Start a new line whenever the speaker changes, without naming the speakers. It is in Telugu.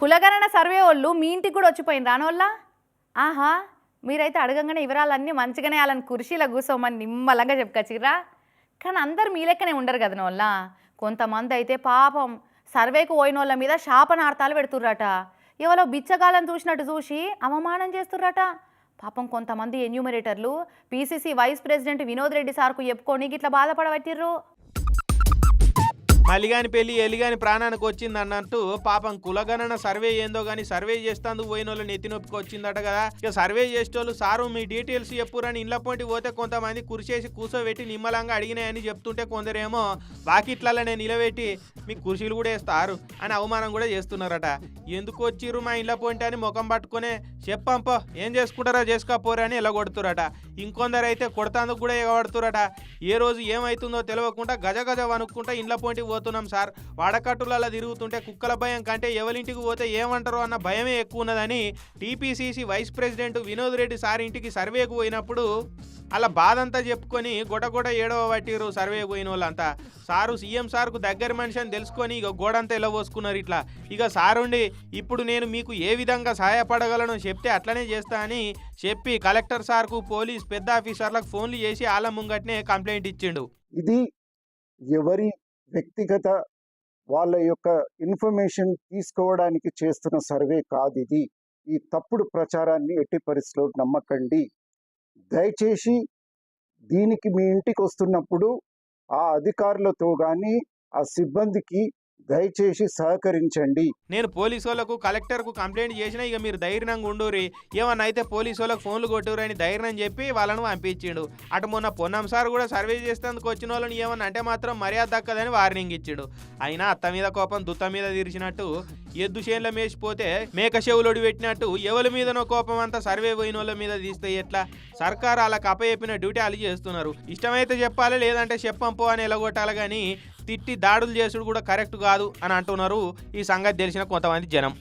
కులగణన సర్వే వాళ్ళు మీ ఇంటికి కూడా వచ్చిపోయింది. రానోళ్ళ? ఆహా మీరైతే అడగంగానే వివరాలన్నీ మంచిగానే వాళ్ళని కుర్చీలో కూర్చోమని నిమ్మలంగా చెప్పుకొచ్చిరా కానీ అందరు మీ లెక్కనే ఉండరు కదా నోళ్ళ? కొంతమంది అయితే పాపం సర్వేకు పోయిన వాళ్ళ మీద శాపనార్థాలు పెడుతుర్రట. ఎవరో బిచ్చగాలను చూసినట్టు చూసి అవమానం చేస్తుర్రట. పాపం కొంతమంది ఎన్యూమరేటర్లు PCC vice president Vinod Reddy సార్కు చెప్పుకొని ఇట్లా బాధపడబట్టిర్రు.
మలిగాని పెళ్ళి ఎలిగాని ప్రాణానికి వచ్చింది అన్నట్టు పాపం కులగణన సర్వే ఏందో గాని సర్వే చేస్తాందుకు పోయిన వాళ్ళు నెత్తి నొప్పికి వచ్చిందట కదా. ఇక సర్వే చేసేటోళ్ళు సారు మీ డీటెయిల్స్ చెప్పురని ఇళ్ళ పోటీ పోతే కొంతమంది కుర్చేసి కూర్చోబెట్టి నిమ్మలంగా అడిగినాయని చెప్తుంటే కొందరేమో వాకిట్లనే నిలబెట్టి మీ కుర్చీలు కూడా వేస్తారు అని అవమానం కూడా చేస్తున్నారట. ఎందుకు వచ్చిర్రు మా ఇళ్ళ పొంటి అని ముఖం పట్టుకునే చెప్పంపో ఏం చేసుకుంటారో చేసుకోపోరని ఇలా ఇంకొందరైతే ఇంకొందరు అయితే కొడతాందుకు కూడా ఎగబడుతురట. ఏ రోజు ఏమైతుందో తెలియకుండా గజ గజ వనుక్కుంటా ఇండ్ల పోటీకి పోతున్నాం సార్. వాడకట్టులలో తిరుగుతుంటే కుక్కల భయం కంటే ఎవరింటికి పోతే ఏమంటారో అన్న భయమే ఎక్కువ ఉన్నదని TPCC vice president Vinod Reddy sir ఇంటికి సర్వేకు పోయినప్పుడు అలా బాధంతా చెప్పుకొని గొడగొడ ఏడవ పట్టిరు సర్వే పోయిన వాళ్ళంతా. సారు సీఎం సార్కు దగ్గర మనిషి అని తెలుసుకొని ఇక గోడంతా ఎలా పోసుకున్నారు ఇట్లా. ఇక సారుండి ఇప్పుడు నేను మీకు ఏ విధంగా సహాయపడగలను చెప్తే అట్లనే చేస్తా అని చెప్పి కలెక్టర్ సార్కు పోలీస్ పెద్ద ఆఫీసర్లకు ఫోన్లు చేసి వాళ్ళ ముంగట్నే కంప్లైంట్ ఇచ్చిండు.
ఇది ఎవరి వ్యక్తిగత వాళ్ళ యొక్క ఇన్ఫర్మేషన్ తీసుకోవడానికి చేస్తున్న సర్వే కాదు ఇది. ఈ తప్పుడు ప్రచారాన్ని ఎట్టి పరిస్థితిలో నమ్మకండి. దయచేసి దీనికి మీ ఇంటికి వస్తున్నప్పుడు ఆ అధికారులతో కానీ ఆ సిబ్బందికి దయచేసి సహకరించండి.
నేను పోలీసు వాళ్ళకు కలెక్టర్కు కంప్లైంట్ చేసినా ఇక మీరు ధైర్యంగా ఉండూరి ఏమన్నా అయితే పోలీసు వాళ్ళకు ఫోన్లు కొట్టురు అని ధైర్యం చెప్పి వాళ్ళను పంపించిండు. అటు మొన్న పొన్నం సార్ కూడా సర్వే చేసేందుకు వచ్చిన వాళ్ళని ఏమన్నా అంటే మాత్రం మర్యాద దక్కదని వార్నింగ్ ఇచ్చాడు. అయినా అత్త మీద కోపం దుత్త మీద తీర్చినట్టు ఎద్దు చేన్ల మేసిపోతే మేక చెవులొడి పెట్టినట్టు ఎవరి మీదనో కోపం అంతా సర్వే పోయిన వాళ్ళ మీద తీస్తే ఎట్లా? సర్కార్ వాళ్ళకి అప్పచెప్పిన డ్యూటీ వాళ్ళు చేస్తున్నారు. ఇష్టమైతే చెప్పాలి లేదంటే చెప్పంపో అని ఎలగొట్టాలి కానీ తిట్టి దాడులు చేసుడు కూడా కరెక్ట్ కాదు అని అంటున్నారు ఈ సంగతి తెలిసిన కొంతమంది జనం.